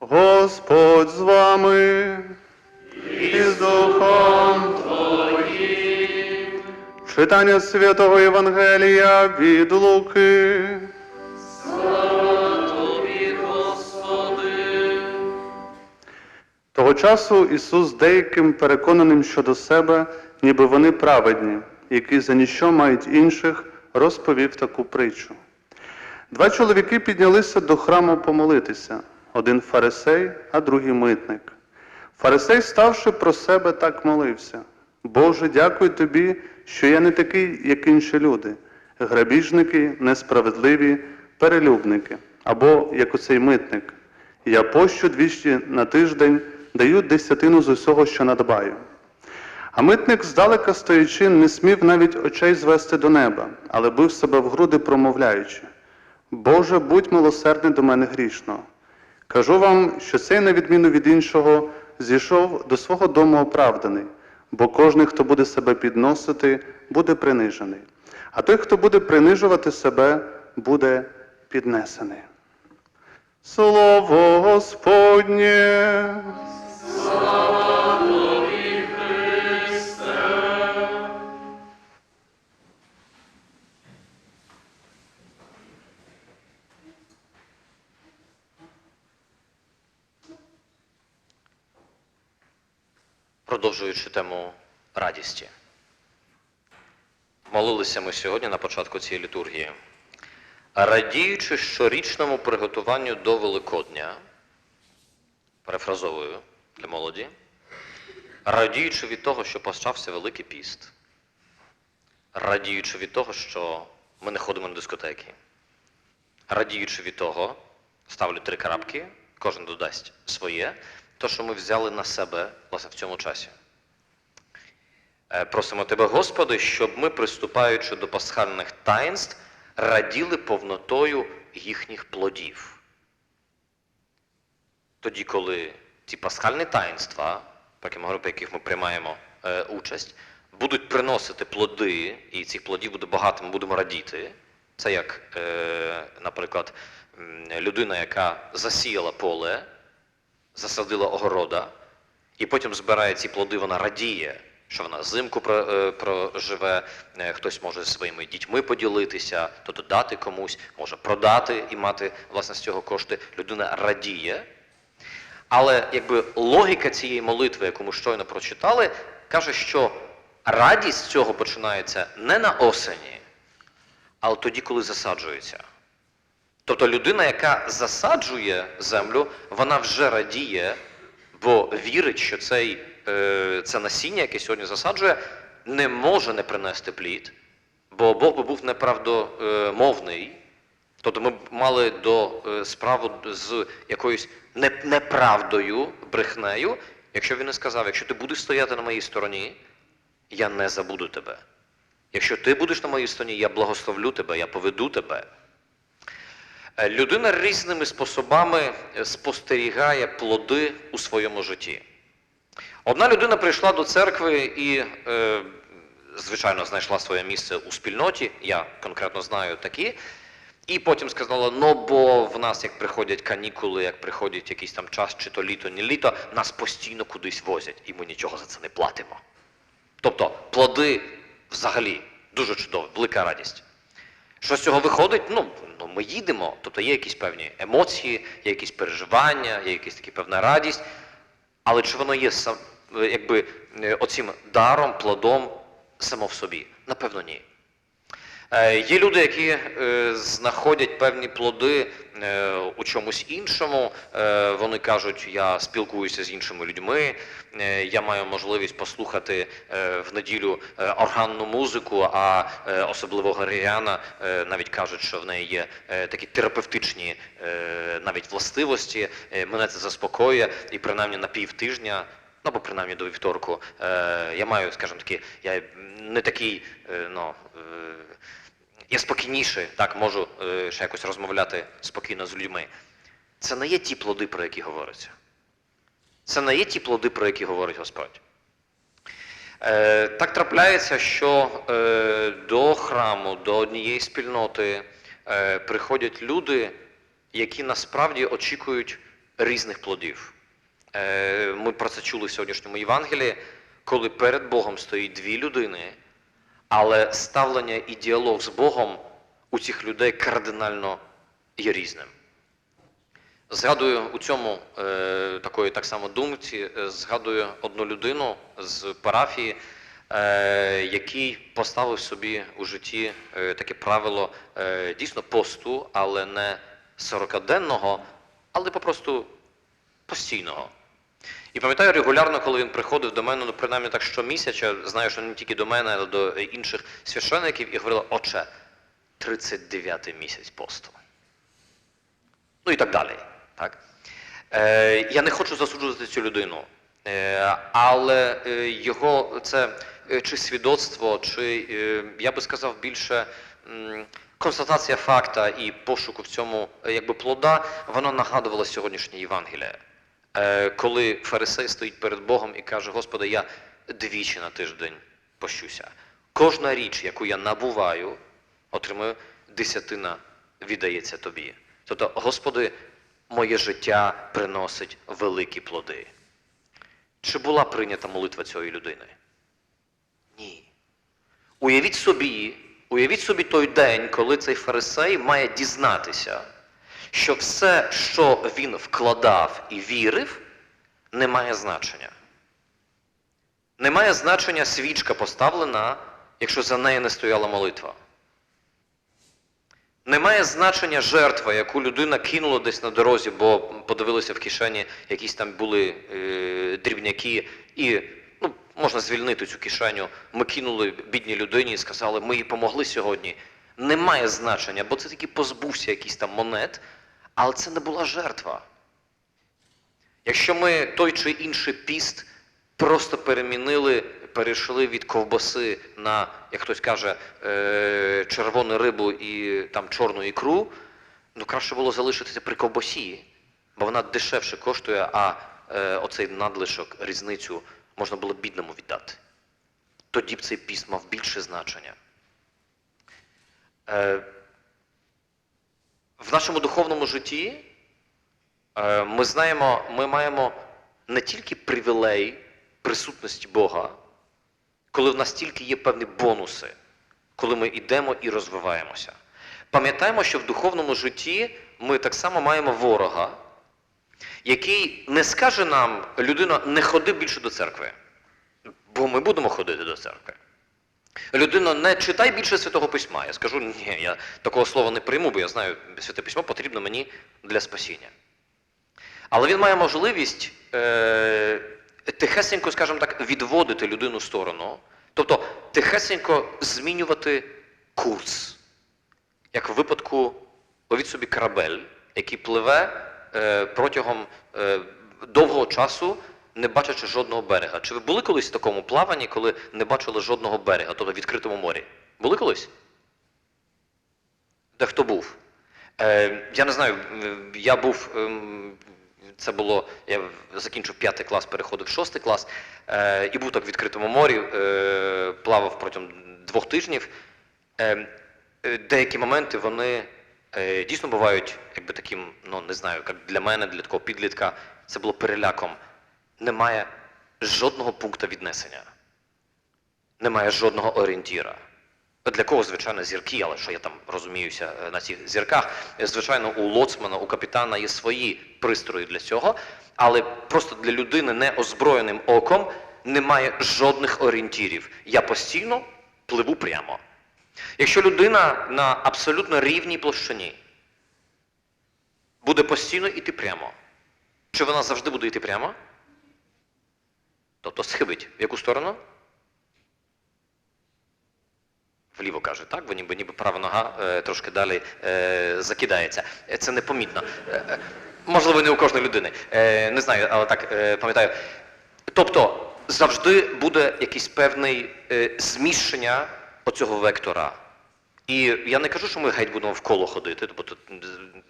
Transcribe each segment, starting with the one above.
Господь з вами і з Духом Твоїм. Читання Святого Євангелія від Луки. Слава Тобі, Господи! Того часу Ісус деяким переконаним щодо себе, ніби вони праведні, які за ніщо мають інших, розповів таку притчу. Два чоловіки піднялися до храму помолитися: один фарисей, а другий митник. Фарисей, ставши про себе, так молився: Боже, дякую тобі, що я не такий, як інші люди, грабіжники, несправедливі, перелюбники, або як оцей митник. Я пощу двічі на тиждень, даю десятину з усього, що надбаю. А митник, здалека стоячи, не смів навіть очей звести до неба, але бив себе в груди, промовляючи: Боже, будь милосердний до мене грішного. Кажу вам, що цей, на відміну від іншого, зійшов до свого дому оправданий, бо кожен, хто буде себе підносити, буде принижений, а той, хто буде принижувати себе, буде піднесений. Слово Господнє. Продовжуючи тему радісті. Молилися ми сьогодні на початку цієї літургії. Радіючи щорічному приготуванню до Великодня, перефразовую для молоді, радіючи від того, що почався Великий піст, радіючи від того, що ми не ходимо на дискотеки, радіючи від того, ставлю три крапки, кожен додасть своє, то, що ми взяли на себе власне в цьому часі. Е, Просимо Тебе, Господи, щоб ми, приступаючи до пасхальних таїнств, раділи повнотою їхніх плодів. Тоді, коли ці пасхальні таїнства, говоримо, яких ми приймаємо е, участь, будуть приносити плоди, і цих плодів буде багато, ми будемо радіти. Це як, е, наприклад, людина, яка засіяла поле, засадила огорода, і потім збирає ці плоди, вона радіє, що вона зимку е, проживе, е, хтось може зі своїми дітьми поділитися, то додати комусь, може продати і мати власне з цього кошти. Людина радіє. Але якби логіка цієї молитви, яку ми щойно прочитали, каже, що радість цього починається не на осені, але тоді, коли засаджується. Тобто людина, яка засаджує землю, вона вже радіє, бо вірить, що цей, е, це насіння, яке сьогодні засаджує, не може не принести плід, бо Бог би був неправдомовний. Тобто ми б мали до е, справу з якоюсь неправдою, брехнею, якщо він не сказав, якщо ти будеш стояти на моїй стороні, я не забуду тебе. Якщо ти будеш на моїй стороні, я благословлю тебе, я поведу тебе. Е, Людина різними способами е, спостерігає плоди у своєму житті. Одна людина прийшла до церкви і, е, звичайно, знайшла своє місце у спільноті, я конкретно знаю такі, і потім сказала: ну бо в нас як приходять канікули, як приходять якийсь там час, чи то літо, ні літо, нас постійно кудись возять, і ми нічого за це не платимо. Тобто плоди взагалі дуже чудові, велика радість. Що з цього виходить? Ну, ну ми їдемо, тобто є якісь певні емоції, є якісь переживання, є якась така певна радість. Але чи воно є сам, е, якби е, оцим даром, плодом само в собі? Напевно, ні. Е, Є люди, які е, знаходять певні плоди е, у чомусь іншому. Вони кажуть, я спілкуюся з іншими людьми, я маю можливість послухати в неділю органну музику, а особливо Григоріана е, навіть кажуть, що в неї є такі терапевтичні навіть властивості. Мене це заспокоює, і принаймні на півтижня Ну, або принаймні до вівторку. Е, я маю, скажімо таки, я не такий, е, ну, е, я спокійніше, так, можу е, ще якось розмовляти спокійно з людьми. Це не є ті плоди, про які говориться. Це не є ті плоди, про які говорить Господь. Е, так трапляється, що е, до храму, до однієї спільноти е, приходять люди, які насправді очікують різних плодів. Е, Ми про це чули в сьогоднішньому Євангелії, коли перед Богом стоїть дві людини, але ставлення і діалог з Богом у цих людей кардинально є різним. Згадую у цьому е, такої так само думці, е, згадую одну людину з парафії, е, який поставив собі у житті таке правило дійсно посту, але не 40-денного, але попросту постійного. І пам'ятаю регулярно, коли він приходив до мене, ну принаймні так щомісяця, знаю, що не тільки до мене, але до інших священиків, і говорила, отче, 39-й місяць посту. Ну і так далі. Так? Е, я не хочу засуджувати цю людину, е, але е, його це е, чи свідоцтво, чи е, я би сказав більше констатація факта і пошуку в цьому е, якби плода, воно нагадувало сьогоднішнє Євангеліє. Е, коли фарисей стоїть перед Богом і каже, Господи, я двічі на тиждень пощуся. Кожна річ, яку я набуваю, отримую, десятина віддається тобі. Тобто, Господи, моє життя приносить великі плоди. Чи була прийнята молитва цієї людини? Ні. Уявіть собі, уявіть собі той день, коли цей фарисей має дізнатися, що все, що він вкладав і вірив, не має значення. Не має значення свічка поставлена, якщо за нею не стояла молитва. Не має значення жертва, яку людина кинула десь на дорозі, бо подивилися в кишені, якісь там були е, дрібняки, і ну, можна звільнити цю кишеню. Ми кинули бідній людині і сказали, ми їй помогли сьогодні. Не має значення, бо це таки позбувся якийсь там монет, але це не була жертва. Якщо ми той чи інший піст просто перемінили, перейшли від ковбаси на, як хтось каже, е, червону рибу і там чорну ікру, ну краще було залишитися при ковбасі, бо вона дешевше коштує, а е, оцей надлишок, різницю можна було бідному віддати. Тоді б цей піст мав більше значення. В нашому духовному житті Е, Ми знаємо, ми маємо не тільки привілей присутності Бога, коли в нас тільки є певні бонуси, коли ми йдемо і розвиваємося. Пам'ятаємо, що в духовному житті ми так само маємо ворога, який не скаже нам, людина, не ходи більше до церкви, бо ми будемо ходити до церкви. Людина, не читай більше Святого Письма. Я скажу, ні, я такого слова не прийму, бо я знаю, Святе Письмо потрібно мені для спасіння. Але він має можливість е, тихесенько, скажімо так, відводити людину в сторону, тобто тихесенько змінювати курс. Як в випадку, ловіть собі корабель, який пливе е, протягом е, довгого часу, не бачачи жодного берега. Чи ви були колись в такому плаванні, коли не бачили жодного берега, тобто в відкритому морі? Були колись? Де хто був? Е, я не знаю, е, я був. ем, це було, я закінчив п'ятий клас, переходив в шостий клас, е, і був так в відкритому морі, е, плавав протягом двох тижнів. Е, е, деякі моменти вони е, дійсно бувають, якби таким, ну не знаю, як для мене, для такого підлітка, це було переляком. Немає жодного пункту віднесення, немає жодного орієнтіра. Для кого, звичайно, зірки, але що я там розуміюся е, на цих зірках. Е, Звичайно, у лоцмана, у капітана є свої пристрої для цього, але просто для людини неозброєним оком немає жодних орієнтірів. Я постійно пливу прямо. Якщо людина на абсолютно рівній площині буде постійно йти прямо, чи вона завжди буде йти прямо? Тобто схибить в яку сторону? Вліво каже, так, бо ніби, ніби права нога е, трошки далі е, закидається. Е, Це непомітно. Е, е, можливо, не у кожної людини. Е, не знаю, але так е, пам'ятаю. Тобто завжди буде якийсь певний е, зміщення оцього вектора. І я не кажу, що ми геть будемо вколо ходити, бо тут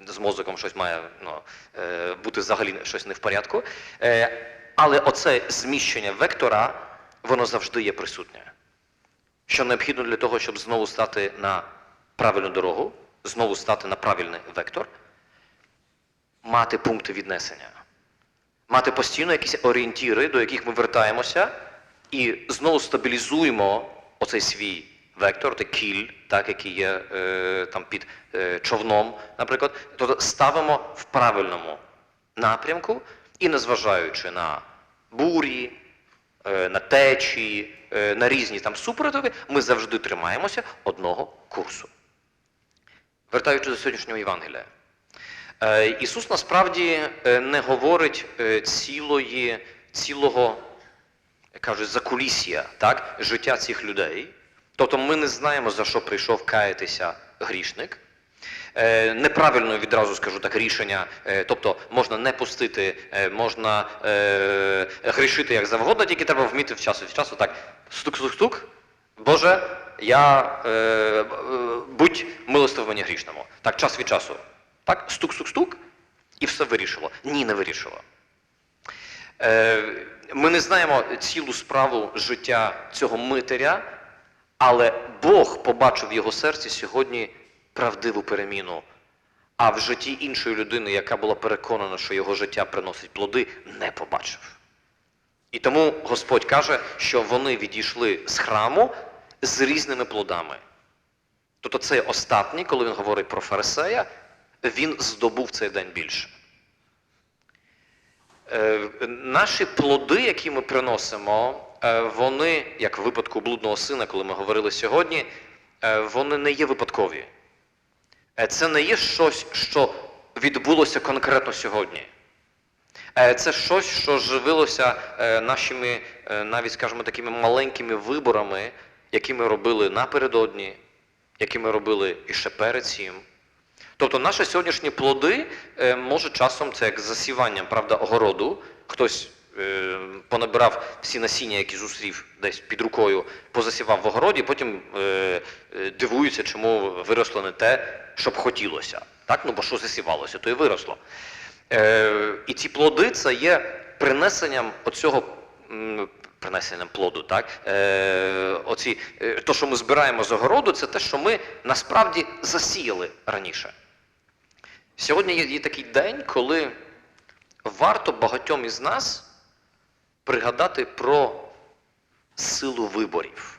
з- з мозоком щось має ну, е, бути взагалі щось не в порядку. Е, але оце зміщення вектора, воно завжди є присутнє що необхідно для того, щоб знову стати на правильну дорогу, знову стати на правильний вектор, мати пункти віднесення. мати постійно якісь орієнтіри, до яких ми вертаємося, і знову стабілізуємо оцей свій вектор, той кіль, так, який є е, там під е, човном, наприклад, тобто ставимо в правильному напрямку і незважаючи на бурі, е, на течії, е, на різні там супротиви, ми завжди тримаємося одного курсу. Вертаючись до сьогоднішнього Євангелія. Е, Ісус насправді не говорить цілої, цілого, як кажуть, закулісся, так, життя цих людей. Тобто ми не знаємо, за що прийшов каятися грішник. Е, Неправильно відразу скажу так рішення, е, тобто можна не пустити, е, можна грішити як завгодно, тільки треба вміти в часу від часу так стук-стук-стук. Боже, я будь милостив мені грішному. Так, час від часу. Так, стук-стук-стук, і все вирішило. Ні, не вирішило. Ми не знаємо цілу справу життя цього митаря, але Бог побачив в його серці сьогодні правдиву переміну. А в житті іншої людини, яка була переконана, що його життя приносить плоди, не побачив. І тому Господь каже, що вони відійшли з храму з різними плодами. Тобто цей остатній, коли він говорить про фарисея, він здобув цей день більше. Е, Наші плоди, які ми приносимо, е, вони, як в випадку блудного сина, коли ми говорили сьогодні, е, вони не є випадкові. Е, Це не є щось, що відбулося конкретно сьогодні. Е, Це щось, що живилося е, нашими, навіть, скажімо, такими маленькими виборами, які ми робили напередодні, які ми робили і ще перед цим. Тобто наші сьогоднішні плоди може часом це як засіванням, правда, огороду. Хтось понабирав всі насіння, які зустрів десь під рукою, позасівав в огороді, потім е, е, дивуються, чому виросло не те, що б хотілося. Так? Ну бо що засівалося, то і виросло. Е, і ці плоди це є принесенням оцього. Принесенням плоду, так? Е, оці, е, то, що ми збираємо з огороду, це те, що ми насправді засіяли раніше. Сьогодні є такий день, коли варто багатьом із нас пригадати про силу виборів.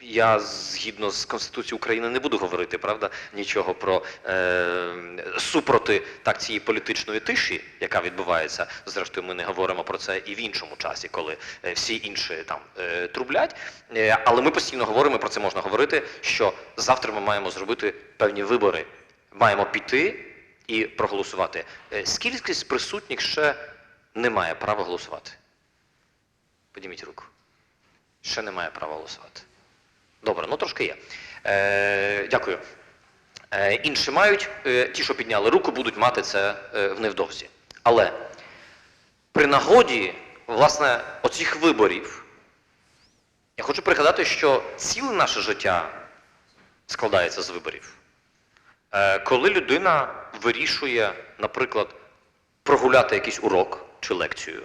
Я згідно з Конституцією України не буду говорити, правда, нічого про е, супроти так цієї політичної тиші, яка відбувається. Зрештою, ми не говоримо про це і в іншому часі, коли е, всі інші там е, трублять. Е, але ми постійно говоримо про це можна говорити, що завтра ми маємо зробити певні вибори. Маємо піти і проголосувати. Е, Скільки присутніх ще не має права голосувати? Підніміть руку. Ще не має права голосувати. Добре, ну трошки є. Е, дякую. Е, інші мають, е, ті, що підняли руку, будуть мати це е, невдовзі. Але при нагоді, власне, оцих виборів, я хочу пригадати, що ціле наше життя складається з виборів. Е, коли людина вирішує, наприклад, прогуляти якийсь урок чи лекцію,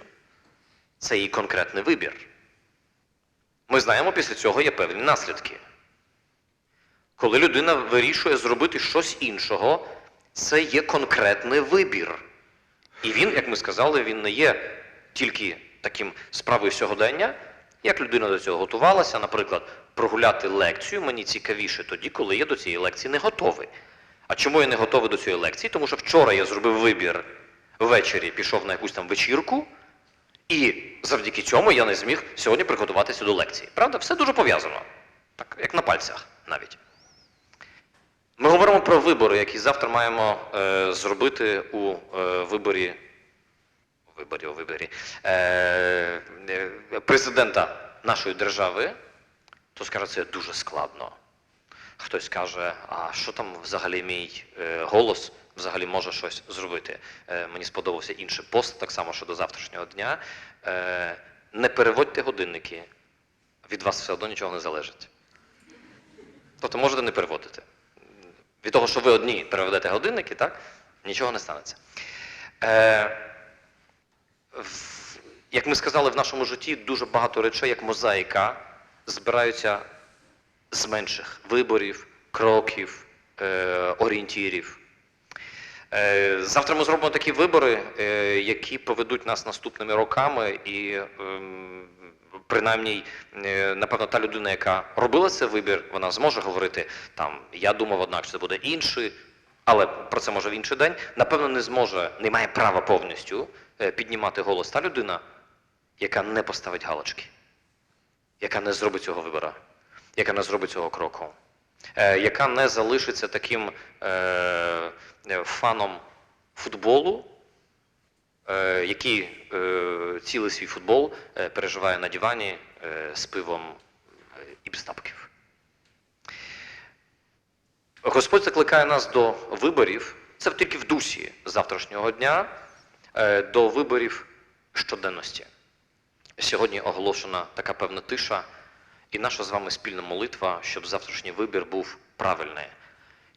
це її конкретний вибір. Ми знаємо, після цього є певні наслідки. Коли людина вирішує зробити щось іншого, це є конкретний вибір. І він, як ми сказали, він не є тільки таким справою сьогодення, як людина до цього готувалася, наприклад, прогуляти лекцію мені цікавіше тоді, коли я до цієї лекції не готовий. А чому я не готовий до цієї лекції? Тому що вчора я зробив вибір ввечері, пішов на якусь там вечірку, і завдяки цьому я не зміг сьогодні приготуватися до лекції. Правда, все дуже пов'язано. Так, як на пальцях навіть. Ми говоримо про вибори, які завтра маємо е, зробити у е, виборі, виборі, у виборі е, е, президента нашої держави, то скаже, це дуже складно. Хтось каже, а що там взагалі мій е, голос взагалі може щось зробити. Е, мені сподобався інший пост, так само щодо завтрашнього дня. Е, не переводьте годинники, від вас все одно нічого не залежить. Тобто можете не переводити. Від того, що ви одні переведете годинники, так, нічого не станеться. Е, в, як ми сказали, в нашому житті дуже багато речей, як мозаїка, збираються з менших виборів, кроків, е, орієнтірів. Е, Завтра ми зробимо такі вибори, е, які поведуть нас наступними роками, і ем, принаймні, е, напевно, та людина, яка робила цей вибір, вона зможе говорити там, я думав, однак, що це буде інший, але про це може в інший день. Напевно, не зможе, не має права повністю піднімати голос та людина, яка не поставить галочки, яка не зробить цього вибора, яка не зробить цього кроку, яка не залишиться таким е, е, фаном футболу, е, який е, цілий свій футбол е, переживає на дивані е, з пивом е, і без. Господь закликає нас до виборів, це тільки в дусі завтрашнього дня, е, до виборів щоденності. Сьогодні оголошена така певна тиша, і наша з вами спільна молитва, щоб завтрашній вибір був правильний.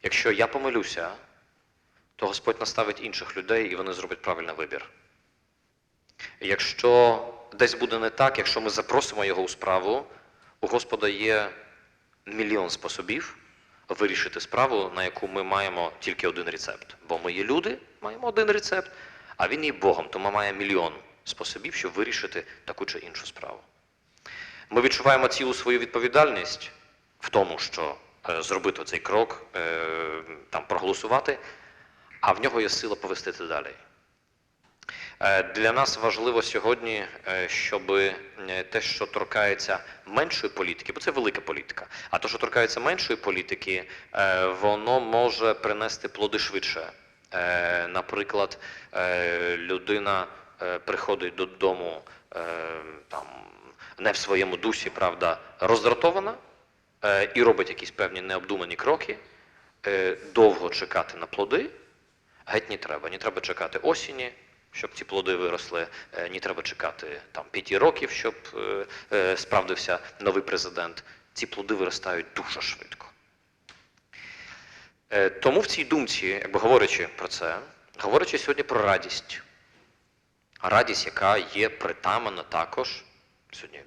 Якщо я помилюся, то Господь наставить інших людей і вони зроблять правильний вибір. Якщо десь буде не так, якщо ми запросимо його у справу, у Господа є мільйон способів вирішити справу, на яку ми маємо тільки один рецепт. Бо ми є люди, маємо один рецепт, а він є Богом, тому має мільйон способів, щоб вирішити таку чи іншу справу. Ми відчуваємо цілу свою відповідальність в тому, що е, зробити цей крок, е, там проголосувати, а в нього є сила повести це далі. Е, Для нас важливо сьогодні, щоб те, що торкається меншої політики, бо це велика політика, а те, що торкається меншої політики, воно може принести плоди швидше. Наприклад, людина приходить додому там, не в своєму дусі, правда, роздратована е, і робить якісь певні необдумані кроки, е, довго чекати на плоди, Геть не треба. Не треба чекати осені, щоб ці плоди виросли. е, Не треба чекати там п'яти років, щоб справдився новий президент. Ці плоди виростають дуже швидко. Тому в цій думці, якби говорячи про це, говорячи сьогодні про радість, радість, яка є притаманна також. Сьогодні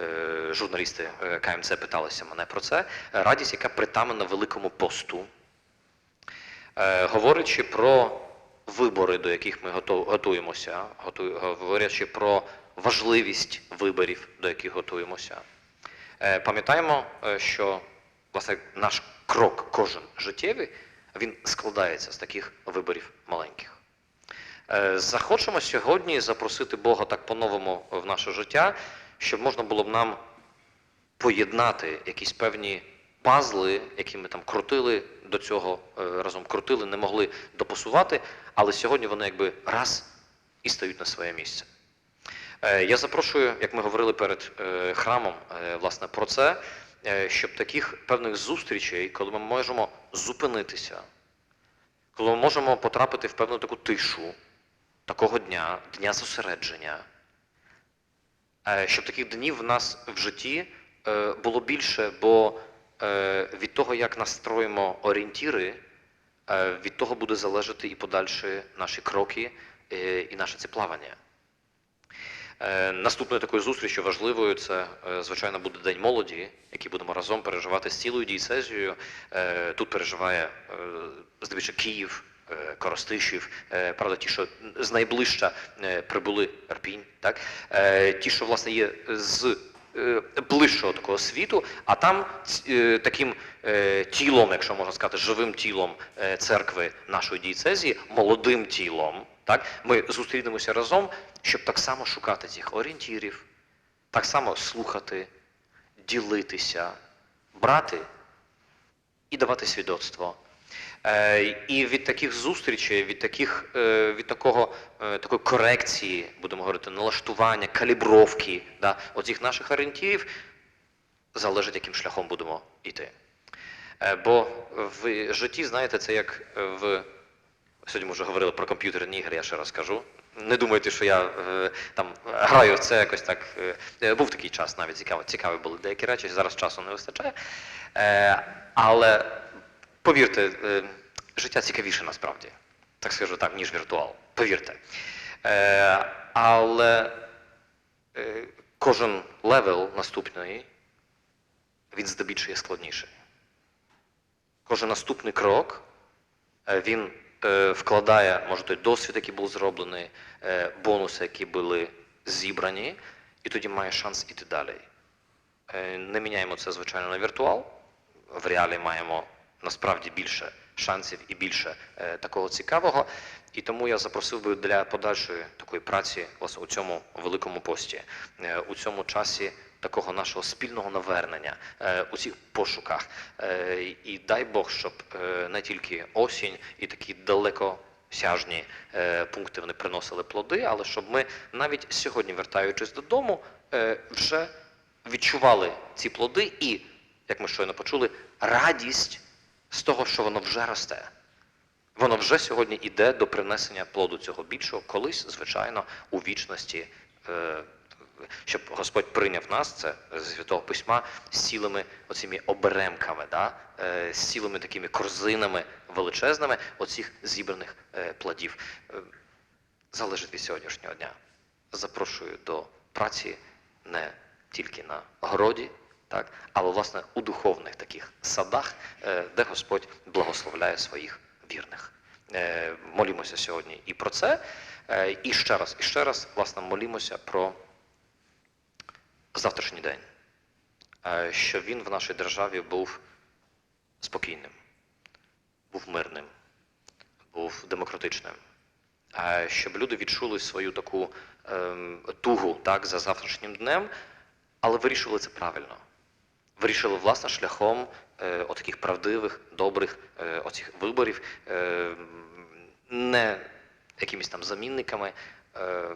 е, журналісти е, КМЦ питалися мене про це. Радість, яка притаманна великому посту. Е, говорячи про вибори, до яких ми готуємося, готу- говорячи про важливість виборів, до яких готуємося, пам'ятаємо, що власне наш крок, кожен життєвий, він складається з таких виборів маленьких. Е, Захочемо сьогодні запросити Бога так по-новому в наше життя, щоб можна було б нам поєднати якісь певні пазли, які ми там крутили до цього е, разом крутили, не могли допасувати, але сьогодні вони якби раз і стають на своє місце. Е, Я запрошую, як ми говорили перед храмом, власне, про це, щоб таких певних зустрічей, коли ми можемо зупинитися, коли ми можемо потрапити в певну таку тишу такого дня, дня зосередження, Е, щоб таких днів в нас в житті е, було більше, бо е, від того, як настроїмо орієнтіри, від того буде залежати і подальші наші кроки і наше це плавання. Наступною такою зустрічю важливою це, звичайно, буде День молоді, який будемо разом переживати з цілою дієцезією. Тут переживає здебільшого Київ, Коростишів, е, правда, ті, що з найближча е, прибули Арпінь, так? Е, ті, що власне є з е, ближчого такого світу, а там е, таким е, тілом, якщо можна сказати, живим тілом е, церкви нашої дієцезії, молодим тілом, так, ми зустрінемося разом, щоб так само шукати цих орієнтірів, так само слухати, ділитися, брати і давати свідоцтво. Е, І від таких зустрічей, від, таких, е, від такого, е, такої корекції, будемо говорити, налаштування, калібровки да, оцих наших орієнтірів, залежить, яким шляхом будемо йти. Бо в житті, знаєте, це як в. Сьогодні ми вже говорили про комп'ютерні ігри, я ще раз кажу. Не думайте, що я там граю це якось так. був такий час, навіть цікаві були деякі речі, зараз часу не вистачає. Але повірте, е, життя цікавіше насправді, так скажу так, ніж віртуал. Повірте. Е, але е, кожен левел наступний, він здебільшого складніший. Кожен наступний крок, він вкладає, може, той досвід, який був зроблений, бонуси, які були зібрані, і тоді має шанс іти далі. Не міняємо це, звичайно, на віртуал. В реалі маємо насправді більше шансів і більше е, такого цікавого. І тому я запросив би для подальшої такої праці власне, у цьому великому пості, е, у цьому часі такого нашого спільного навернення, е, у цих пошуках. Е, І дай Бог, щоб е, не тільки осінь і такі далекосяжні е, пункти вони приносили плоди, але щоб ми навіть сьогодні, вертаючись додому, е, вже відчували ці плоди і, як ми щойно почули, радість з того, що воно вже росте. Воно вже сьогодні йде до принесення плоду цього більшого, колись, звичайно, у вічності, е, щоб Господь прийняв нас, це з Святого Письма, з цілими оціми оберемками, да? е, з цілими такими корзинами величезними оцих зібраних е, плодів. Залежить від сьогоднішнього дня. Запрошую до праці не тільки на городі, так, але власне у духовних таких садах, е, де Господь благословляє своїх вірних. Е, Молімося сьогодні і про це. е, І ще раз, і ще раз, власне, молімося про завтрашній день, щоб він в нашій державі був спокійним, був мирним, був демократичним. Щоб люди відчули свою таку ем, тугу так, за завтрашнім днем, але вирішили це правильно. Вирішили власне шляхом е, отаких правдивих, добрих е, оцих виборів, е, не якимись там замінниками. Е,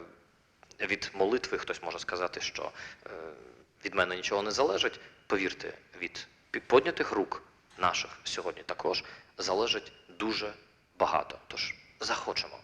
від молитви хтось може сказати, що е, від мене нічого не залежить. Повірте, від пі- поднятих рук наших сьогодні також залежить дуже багато. Тож захочемо